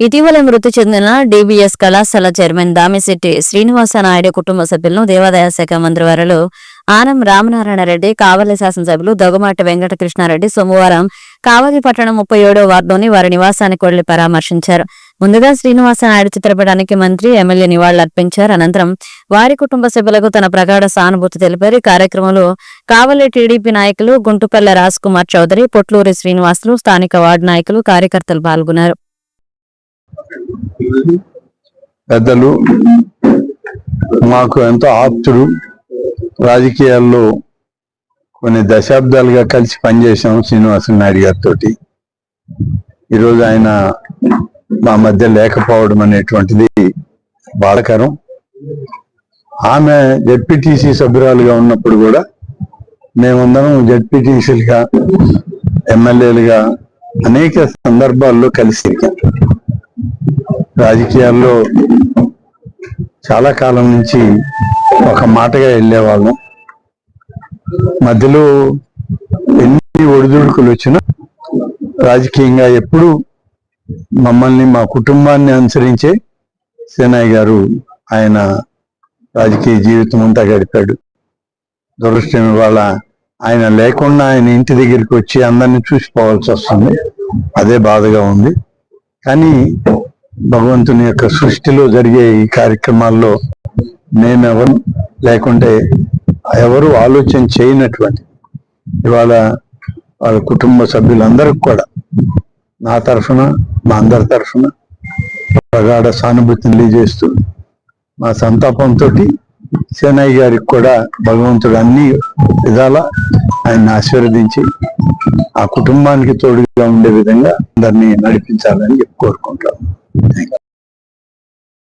ఇటీవల మృతి చెందిన డీబీఎస్ కళాశాల చైర్మన్ దామిశెట్టి శ్రీనివాస నాయుడు కుటుంబ సభ్యులను దేవాదాయ శాఖ మంత్రివర్యులు ఆనం రామనారాయణ రెడ్డి కావలి శాసనసభ్యులు దొగమాటి వెంకటకృష్ణారెడ్డి సోమవారం కావలి పట్టణం ముప్పై ఏడో వార్డులోని వారి నివాసానికి వెళ్ళి పరామర్శించారు. ముందుగా శ్రీనివాస నాయుడు చిత్రపటానికి మంత్రి ఎమ్మెల్యే నివాళులర్పించారు అనంతరం వారి కుటుంబ సభ్యులకు తన ప్రగాఢ సానుభూతి తెలిపారు. కార్యక్రమంలో కావలి టీడీపీ నాయకులు గుంటుపల్లె రాజ్ కుమార్ చౌదరి పొట్లూరి శ్రీనివాసులు స్థానిక వార్డు నాయకులు కార్యకర్తలు పాల్గొన్నారు. పెద్దలు మాకు ఎంతో ఆప్తుడు రాజకీయాల్లో కొన్ని దశాబ్దాలుగా కలిసి పనిచేసాం శ్రీనివాస నాయుడు గారితో ఈరోజు ఆయన మా మధ్య లేకపోవడం అనేటువంటిది బాధకరం. ఆమె జడ్పీటీసీ సభ్యురాలుగా ఉన్నప్పుడు కూడా మేమందరం జడ్పీటీసీలుగా ఎమ్మెల్యేలుగా అనేక సందర్భాల్లో కలిసి రాజకీయాల్లో చాలా కాలం నుంచి ఒక మాటగా వెళ్ళేవాళ్ళం. మధ్యలో ఎన్ని ఒడిదుడుకులు వచ్చినా రాజకీయంగా ఎప్పుడు మమ్మల్ని మా కుటుంబాన్ని అనుసరించే సేనాయ్ గారు ఆయన రాజకీయ జీవితం అంతా గడిపాడు. దురదృష్టం ఇవాళ ఆయన లేకుండా ఆయన ఇంటి దగ్గరికి వచ్చి అందరిని చూసిపోవాల్సి వస్తుంది. అదే బాధగా ఉంది. కానీ భగవంతుని యొక్క సృష్టిలో జరిగే ఈ కార్యక్రమాల్లో నేనెవరు లేకుంటే ఎవరు ఆలోచన చేయనటువంటి ఇవాళ వాళ్ళ కుటుంబ సభ్యులందరికి కూడా నా తరఫున మా అందరి తరఫున ప్రగాఢ సానుభూతిని తెలియజేస్తూ మా సంతాపంతో సేనయ్య గారికి కూడా భగవంతుడు అన్ని విధాల ఆయన్ని ఆశీర్వదించి ఆ కుటుంబానికి తోడుగా ఉండే విధంగా అందరినీ నడిపించాలని కోరుకుంటాను Thank you.